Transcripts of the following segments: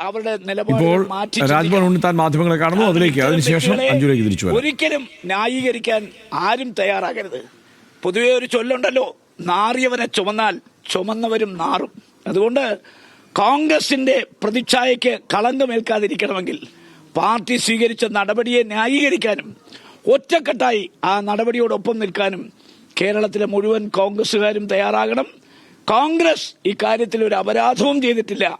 അവരുടെ നിലപാട് മാറ്റി രാജ്ഭവൻ ഉണ്ണിത്താൻ മാധ്യമങ്ങളെ കാണുന്നു. അതിലേക്ക് അതിനുശേഷം അഞ്ചുലേക്ക് തിരിച്ചു ഒരിക്കലും ന്യായീകരിക്കാൻ ആരും തയ്യാറാകരുത്. പൊതുവെ ഒരു ചൊല്ലുണ്ടല്ലോ നാറിയവനെ ചുമന്നാൽ ചുമന്നവരും നാറും. അതുകൊണ്ട് കോൺഗ്രസിന്റെ പ്രതിച്ഛായയ്ക്ക് കളങ്കമേൽക്കാതിരിക്കണമെങ്കിൽ പാർട്ടി സ്വീകരിച്ച നടപടിയെ ന്യായീകരിക്കാനും ഒറ്റക്കെട്ടായി ആ നടപടിയോടൊപ്പം നിൽക്കാനും കേരളത്തിലെ മുഴുവൻ കോൺഗ്രസുകാരും തയ്യാറാകണം. കോൺഗ്രസ് ഇക്കാര്യത്തിൽ ഒരു അപരാധവും ചെയ്തിട്ടില്ല.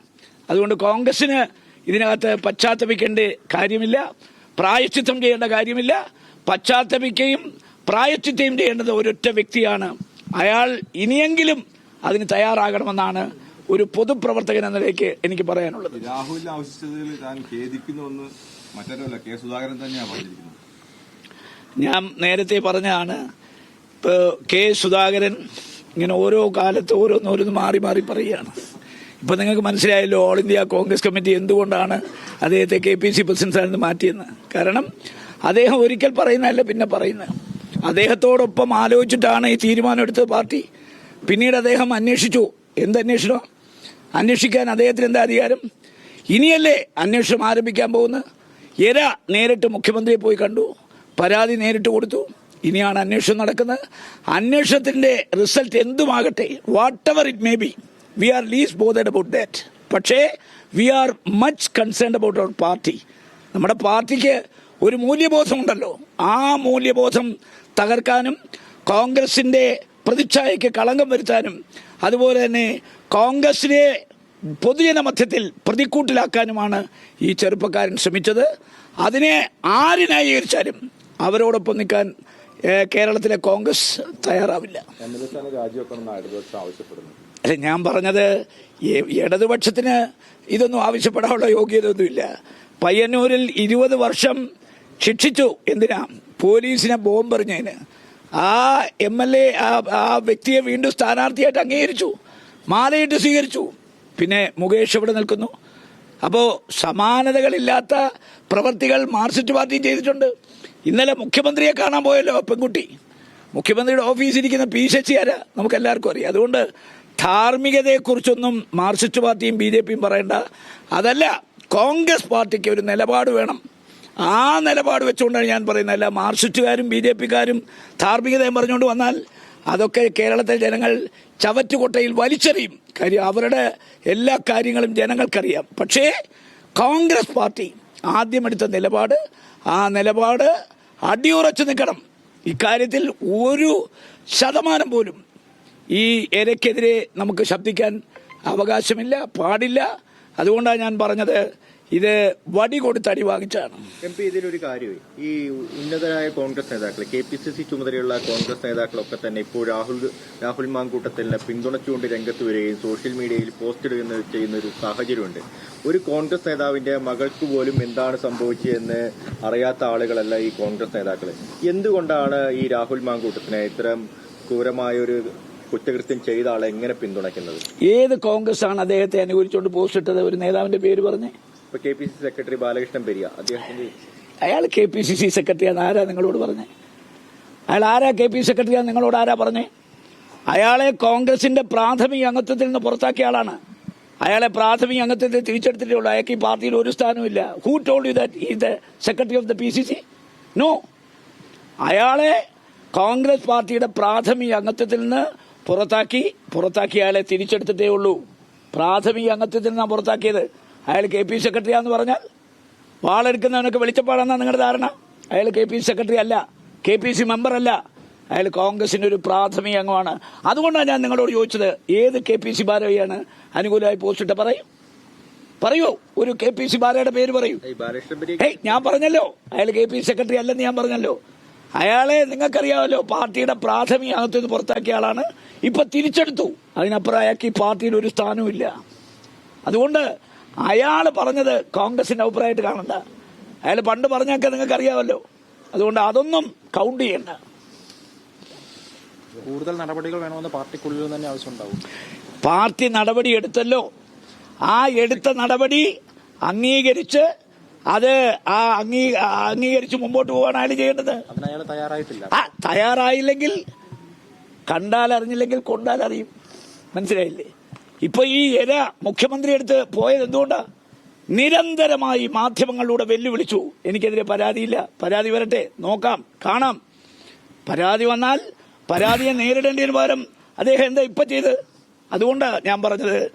അതുകൊണ്ട് കോൺഗ്രസിന് ഇതിനകത്ത് പശ്ചാത്തപിക്കേണ്ട കാര്യമില്ല. പ്രായച്ചിത്തം ചെയ്യേണ്ട കാര്യമില്ല. പശ്ചാത്തപിക്കുകയും പ്രായച്ചിത്തയും ചെയ്യേണ്ടത് ഒരൊറ്റ വ്യക്തിയാണ്. അയാൾ ഇനിയെങ്കിലും അതിന് തയ്യാറാകണമെന്നാണ് ഒരു പൊതുപ്രവർത്തകൻ എന്ന നിലയ്ക്ക് എനിക്ക് പറയാനുള്ളത്. രാഹുലിനെ ആവശ്യിച്ചതിൽ താൻ ഖേദിക്കുന്നുവെന്ന് മറ്റൊരുമല്ല കെ സുധാകരൻ തന്നെയാണ് പറഞ്ഞിരിക്കുന്നത്. ഞാൻ നേരത്തെ പറഞ്ഞതാണ് ഇപ്പോൾ കെ സുധാകരൻ ഇങ്ങനെ ഓരോ കാലത്ത് ഓരോന്നോരോന്ന് മാറി മാറി പറയുകയാണ്. ഇപ്പൊ നിങ്ങൾക്ക് മനസ്സിലായല്ലോ ഓൾ ഇന്ത്യ കോൺഗ്രസ് കമ്മിറ്റി എന്തുകൊണ്ടാണ് അദ്ദേഹത്തെ കെ പി സി പ്രസിഡന്റ് സ്ഥാനത്ത് മാറ്റിയെന്ന്. കാരണം അദ്ദേഹം ഒരിക്കൽ പറയുന്നതല്ല പിന്നെ പറയുന്നത്. അദ്ദേഹത്തോടൊപ്പം ആലോചിച്ചിട്ടാണ് ഈ തീരുമാനം എടുത്തത് പാർട്ടി. പിന്നീട് അദ്ദേഹം അന്വേഷിച്ചു. എന്തന്വേഷണം? അന്വേഷിക്കാൻ അദ്ദേഹത്തിന് എന്താ അധികാരം? ഇനിയല്ലേ അന്വേഷണം ആരംഭിക്കാൻ പോകുന്നത്? എര നേരിട്ട് മുഖ്യമന്ത്രിയെ പോയി കണ്ടു. പരാതി നേരിട്ട് കൊടുത്തു. ഇനിയാണ് അന്വേഷണം നടക്കുന്നത്. അന്വേഷണത്തിന്റെ result എന്തുമാകട്ടെ? Whatever it may be we are less bothered about that പക്ഷേ we are much concerned about our party നമ്മുടെ പാർട്ടിക്ക് ഒരു മൂല്യബോധം ഉണ്ടല്ലോ ആ മൂല്യബോധം തകർക്കാനും കോൺഗ്രസിന്റെ പ്രതിച്ഛായയ്ക്ക് കളങ്കം വരുത്താനും അതുപോലെ തന്നെ കോൺഗ്രസിനെ പൊതുജന മധ്യത്തിൽ പ്രതിക്കൂട്ടിലാക്കാനുമാണ് ഈ ചെറുപ്പക്കാരൻ ശ്രമിച്ചത്. അതിനെ ആര് ന്യായീകരിച്ചാലും അവരോടൊപ്പം നിൽക്കാൻ കേരളത്തിലെ കോൺഗ്രസ് തയ്യാറാവില്ല. രാജിവെക്കണമെന്ന് ഇടതുപക്ഷം ആവശ്യപ്പെടുന്നു. അല്ല ഞാൻ പറഞ്ഞത് ഇടതുപക്ഷത്തിന് ഇതൊന്നും ആവശ്യപ്പെടാനുള്ള യോഗ്യതയൊന്നുമില്ല. പയ്യന്നൂരിൽ ഇരുപത് വർഷം ശിക്ഷിച്ചു. എന്തിനാ? പോലീസിനെ ബോംബെറിഞ്ഞതിന്. ആ എം എൽ എ ആ വ്യക്തിയെ വീണ്ടും സ്ഥാനാർത്ഥിയായിട്ട് അംഗീകരിച്ചു. മാലയിട്ട് സ്വീകരിച്ചു. പിന്നെ മുകേഷ് ഇവിടെ നിൽക്കുന്നു. അപ്പോൾ സമാനതകളില്ലാത്ത പ്രവർത്തികൾ മാർക്സിസ്റ്റ് പാർട്ടിയും ചെയ്തിട്ടുണ്ട്. ഇന്നലെ മുഖ്യമന്ത്രിയെ കാണാൻ പോയല്ലോ പെൺകുട്ടി. മുഖ്യമന്ത്രിയുടെ ഓഫീസിലിരിക്കുന്ന പി ശശി നമുക്ക് എല്ലാവർക്കും അറിയാം. അതുകൊണ്ട് ധാർമ്മികതയെക്കുറിച്ചൊന്നും മാർക്സിസ്റ്റ് പാർട്ടിയും ബി ജെ പിയും പറയണ്ട. അതല്ല കോൺഗ്രസ് പാർട്ടിക്ക് ഒരു നിലപാട് വേണം. ആ നിലപാട് വെച്ചുകൊണ്ടാണ് ഞാൻ പറയുന്നത്. അല്ല മാർക്സിസ്റ്റുകാരും ബി ജെ പിക്കാരും ധാർമ്മികതയും പറഞ്ഞുകൊണ്ട് വന്നാൽ അതൊക്കെ കേരളത്തിലെ ജനങ്ങൾ ചവറ്റുകൊട്ടയിൽ വലിച്ചെറിയും. കാര്യം അവരുടെ എല്ലാ കാര്യങ്ങളും ജനങ്ങൾക്കറിയാം. പക്ഷേ കോൺഗ്രസ് പാർട്ടി ആദ്യമെടുത്ത നിലപാട് ആ നിലപാട് അടിയുറച്ചു നിൽക്കണം. ഇക്കാര്യത്തിൽ ഒരു ശതമാനം പോലും ഈ എരയ്ക്കെതിരെ നമുക്ക് ശബ്ദിക്കാൻ അവകാശമില്ല പാടില്ല. അതുകൊണ്ടാണ് ഞാൻ പറഞ്ഞത് ഇത് വടി കൊടുത്ത് അടി വാങ്ങിച്ചാണ്. എം പി ഇതിലൊരു കാര്യമേ. ഈ ഉന്നതരായ കോൺഗ്രസ് നേതാക്കൾ കെ പി സി സി ചുമതലയുള്ള കോൺഗ്രസ് നേതാക്കളൊക്കെ തന്നെ ഇപ്പോൾ രാഹുൽ രാഹുൽ മാങ്കൂട്ടത്തിനെ പിന്തുണച്ചുകൊണ്ട് രംഗത്ത് വരികയും സോഷ്യൽ മീഡിയയിൽ പോസ്റ്റ് ഇടുകയും ചെയ്യുന്ന ഒരു സാഹചര്യമുണ്ട്. ഒരു കോൺഗ്രസ് നേതാവിന്റെ മകൾക്ക് പോലും എന്താണ് സംഭവിച്ചതെന്ന് അറിയാത്ത ആളുകളല്ല ഈ കോൺഗ്രസ് നേതാക്കൾ എന്തുകൊണ്ടാണ് ഈ രാഹുൽ മാങ്കൂട്ടത്തിനെ ഇത്തരം ക്രൂരമായ ഒരു കുറ്റകൃത്യം ചെയ്ത ആളെ എങ്ങനെ പിന്തുണയ്ക്കുന്നത്? ഏത് കോൺഗ്രസ് ആണ് അദ്ദേഹത്തെ അനുകൂലിച്ചുകൊണ്ട് പോസ്റ്റ് ഇട്ടത്? ഒരു നേതാവിന്റെ പേര് പറഞ്ഞു. ഇപ്പൊ K P C secretary Balakrishnan Periya അദ്ദേഹത്തിന്റെ അയാൾ കെ പി സി സി സെക്രട്ടറിയാണ് ആരാ നിങ്ങളോട് പറഞ്ഞേ? അയാൾ ആരാ കെ പി സി സെക്രട്ടറിയാണ് നിങ്ങളോട് ആരാ പറഞ്ഞേ? അയാളെ കോൺഗ്രസിന്റെ പ്രാഥമിക അംഗത്വത്തിൽ നിന്ന് പുറത്താക്കിയ ആളാണ്. അയാളെ പ്രാഥമിക അംഗത്വത്തിൽ തിരിച്ചെടുത്തിട്ടേ ഉള്ളൂ. അയാൾക്ക് ഈ പാർട്ടിയിൽ ഒരു സ്ഥാനവുമില്ല ഹൂ ടോൾഡ് യു ദാറ്റ് ഈ the secretary of the P C C no അയാളെ കോൺഗ്രസ് പാർട്ടിയുടെ പ്രാഥമിക അംഗത്വത്തിൽ നിന്ന് പുറത്താക്കി പുറത്താക്കി അയാളെ തിരിച്ചെടുത്തിട്ടേ ഉള്ളൂ. പ്രാഥമിക അംഗത്വത്തിൽ നിന്നാണ് പുറത്താക്കിയത്. അയാൾ കെ പി സെക്രട്ടറിയാന്ന് പറഞ്ഞാൽ വാളെടുക്കുന്നവനൊക്കെ വെളിച്ചപ്പാടെന്നാ നിങ്ങളുടെ ധാരണ. അയാൾ കെ പി സെക്രട്ടറി അല്ല കെ പി സി മെമ്പർ അല്ല. അയാൾ കോൺഗ്രസിന്റെ ഒരു പ്രാഥമിക അംഗമാണ്. അതുകൊണ്ടാണ് ഞാൻ നിങ്ങളോട് ചോദിച്ചത് ഏത് കെ പി സി ഭാരവിയാണ് അനുകൂലമായി പോസ്റ്റിട്ട് പറയും? പറയൂ ഒരു കെ പി സി ബാലയുടെ പേര് പറയൂ. ഞാൻ പറഞ്ഞല്ലോ അയാൾ കെ പി സെക്രട്ടറി അല്ലെന്ന് ഞാൻ പറഞ്ഞല്ലോ. അയാളെ നിങ്ങൾക്കറിയാമല്ലോ പാർട്ടിയുടെ പ്രാഥമിക നിന്ന് പുറത്താക്കിയ ആളാണ്. ഇപ്പൊ തിരിച്ചെടുത്തു. അതിനപ്പുറം അയാൾക്ക് ഈ പാർട്ടിയിൽ ഒരു സ്ഥാനവും ഇല്ല. അതുകൊണ്ട് അയാൾ പറഞ്ഞത് കോൺഗ്രസിന്റെ അഭിപ്രായമായിട്ട് കാണണ്ട. അയാൾ പണ്ട് പറഞ്ഞൊക്കെ നിങ്ങൾക്ക് അറിയാമല്ലോ അതുകൊണ്ട് അതൊന്നും കൗണ്ട് ചെയ്യണ്ട. കൂടുതൽ നടപടികൾ വേണമെന്ന് പാർട്ടിക്കുള്ളിൽ തന്നെ ആവശ്യമുണ്ടാവും. പാർട്ടി നടപടി എടുത്തല്ലോ. ആ എടുത്ത നടപടി അംഗീകരിച്ച് അത് ആ അംഗീ അംഗീകരിച്ച് മുമ്പോട്ട് പോകാൻ അയാൾ ചെയ്യേണ്ടത്. തയ്യാറായിട്ടില്ല. ആ തയ്യാറായില്ലെങ്കിൽ കണ്ടാൽ അറിഞ്ഞില്ലെങ്കിൽ കൊണ്ടാൽ അറിയും മനസ്സിലായില്ലേ? ഇപ്പൊ ഈ ഇര മുഖ്യമന്ത്രി എടുത്ത് പോയത് എന്തുകൊണ്ടാ? നിരന്തരമായി മാധ്യമങ്ങളിലൂടെ വെല്ലുവിളിച്ചു. എനിക്കെതിരെ പരാതിയില്ല. പരാതി വരട്ടെ. നോക്കാം. കാണാം. പരാതി വന്നാൽ പരാതിയെ നേരിടേണ്ടതിന് പകരം അദ്ദേഹം എന്താ ഇപ്പൊ ചെയ്ത് അതുകൊണ്ടാണ് ഞാൻ പറഞ്ഞത്.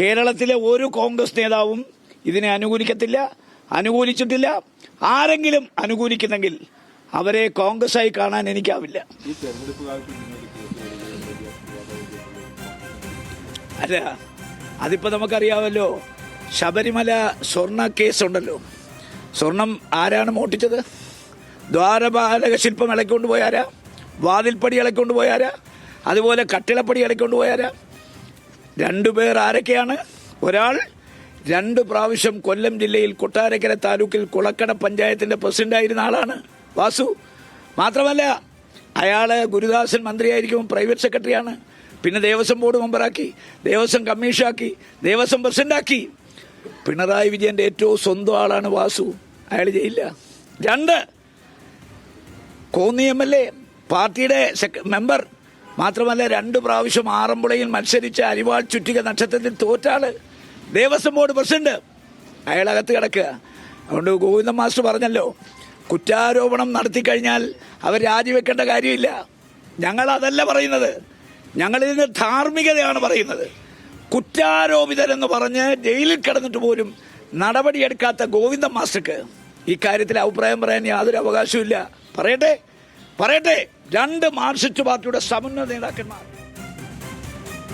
കേരളത്തിലെ ഒരു കോൺഗ്രസ് നേതാവും ഇതിനെ അനുകൂലിക്കത്തില്ല. അനുകൂലിച്ചിട്ടില്ല. ആരെങ്കിലും അനുകൂലിക്കുന്നെങ്കിൽ അവരെ കോൺഗ്രസ് ആയി കാണാൻ എനിക്കാവില്ല. അല്ല അതിപ്പോ നമുക്കറിയാമല്ലോ ശബരിമല സ്വർണ കേസുണ്ടല്ലോ. സ്വർണം ആരാണ് മോട്ടിച്ചത് ദ്വാരപാലക ശില്പം ഇളക്കൊണ്ട് പോയാരാ വാതിൽപ്പടി ഇളക്കൊണ്ട് പോയാരാ അതുപോലെ കട്ടിളപ്പടി ഇളക്കൊണ്ട് പോയാരാ രണ്ടുപേർ ആരൊക്കെയാണ്? ഒരാൾ രണ്ട് പ്രാവശ്യം കൊല്ലം ജില്ലയിൽ കൊട്ടാരക്കര താലൂക്കിൽ കുളക്കട പഞ്ചായത്തിന്റെ പ്രസിഡന്റായിരുന്ന ആളാണ് വാസു. മാത്രമല്ല അയാൾ ഗുരുദാസൻ മന്ത്രിയായിരിക്കും പ്രൈവറ്റ് സെക്രട്ടറിയാണ്. പിന്നെ ദേവസ്വം ബോർഡ് മെമ്പറാക്കി ദേവസ്വം കമ്മീഷനാക്കി ദേവസ്വം പ്രസിഡന്റാക്കി. പിണറായി വിജയന്റെ ഏറ്റവും സ്വന്തം ആളാണ് വാസു. അയാൾ ചെയ്യില്ല രണ്ട് കോന്നി എം എൽ എ പാർട്ടിയുടെ മെമ്പർ. മാത്രമല്ല രണ്ട് പ്രാവശ്യം ആറന്മുളയിൽ മത്സരിച്ച അരിവാൾ ചുറ്റിക നക്ഷത്രത്തിൽ തോറ്റാൾ. ദേവസ്വം ബോർഡ് പ്രസിഡന്റ് അയാളകത്ത് കിടക്കുക. അതുകൊണ്ട് ഗോവിന്ദൻ മാസ്റ്റർ പറഞ്ഞല്ലോ കുറ്റാരോപണം നടത്തിക്കഴിഞ്ഞാൽ അവർ രാജിവെക്കേണ്ട കാര്യമില്ല. ഞങ്ങൾ അതല്ല പറയുന്നത് നിന്ന് ധാർമ്മികതയാണ് പറയുന്നത്. കുറ്റാരോപിതരെന്ന് പറഞ്ഞ് ജയിലിൽ കിടന്നിട്ട് പോലും നടപടിയെടുക്കാത്ത ഗോവിന്ദൻ മാസ്റ്റർക്ക് ഇക്കാര്യത്തിൽ അഭിപ്രായം പറയാൻ യാതൊരു അവകാശവും പറയട്ടെ പറയട്ടെ. രണ്ട് മാർക്സിസ്റ്റ് പാർട്ടിയുടെ സമന്വയ നേതാക്കന്മാർ.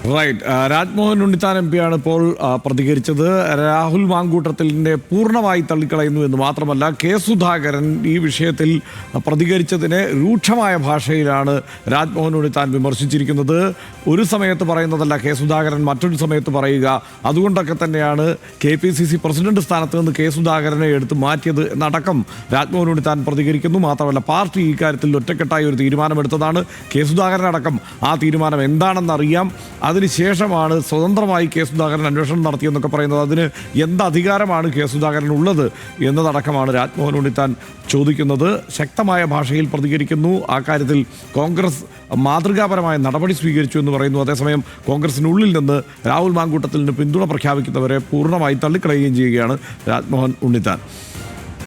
റൈറ്റ് രാജ്മോഹൻ ഉണ്ണിത്താൻ എം പിയാണ് ഇപ്പോൾ ആ, പ്രതികരിച്ചത്. രാഹുൽ മാങ്കൂട്ടത്തിലിനെ പൂർണമായി തള്ളിക്കളയുന്നു എന്ന് മാത്രമല്ല കെ സുധാകരൻ ഈ വിഷയത്തിൽ പ്രതികരിച്ചതിനെ രൂക്ഷമായ ഭാഷയിലാണ് രാജ്മോഹൻ ഉണ്ണിത്താൻ വിമർശിച്ചിരിക്കുന്നത്. ഒരു സമയത്ത് പറയുന്നതല്ല കെ സുധാകരൻ മറ്റൊരു സമയത്ത് പറയുക. അതുകൊണ്ടൊക്കെ തന്നെയാണ് K P C C president സ്ഥാനത്ത് നിന്ന് കെ സുധാകരനെ എടുത്ത് മാറ്റിയത് എന്നടക്കം രാജ്മോഹൻ ഉണ്ണിത്താൻ പ്രതികരിക്കുന്നു. മാത്രമല്ല പാർട്ടി ഇക്കാര്യത്തിൽ ഒറ്റക്കെട്ടായി ഒരു തീരുമാനമെടുത്തതാണ്. കെ സുധാകരൻ അടക്കം ആ തീരുമാനം എന്താണെന്നറിയാം. അതിനുശേഷമാണ് സ്വതന്ത്രമായി കെ സുധാകരൻ അന്വേഷണം നടത്തിയെന്നൊക്കെ പറയുന്നത്. അതിന് എന്ത് അധികാരമാണ് കെ സുധാകരൻ ഉള്ളത് എന്നതടക്കമാണ് രാജ്മോഹൻ ഉണ്ണിത്താൻ ചോദിക്കുന്നത്. ശക്തമായ ഭാഷയിൽ പ്രതികരിക്കുന്നു. ആ കാര്യത്തിൽ കോൺഗ്രസ് മാതൃകാപരമായ നടപടി സ്വീകരിച്ചു എന്ന് പറയുന്നു. അതേസമയം കോൺഗ്രസിനുള്ളിൽ നിന്ന് രാഹുൽ മാങ്കൂട്ടത്തിന് പിന്തുണ പ്രഖ്യാപിക്കുന്നവരെ പൂർണമായി തള്ളിക്കളയുകയും ചെയ്യുകയാണ് രാജ്മോഹൻ ഉണ്ണിത്താൻ.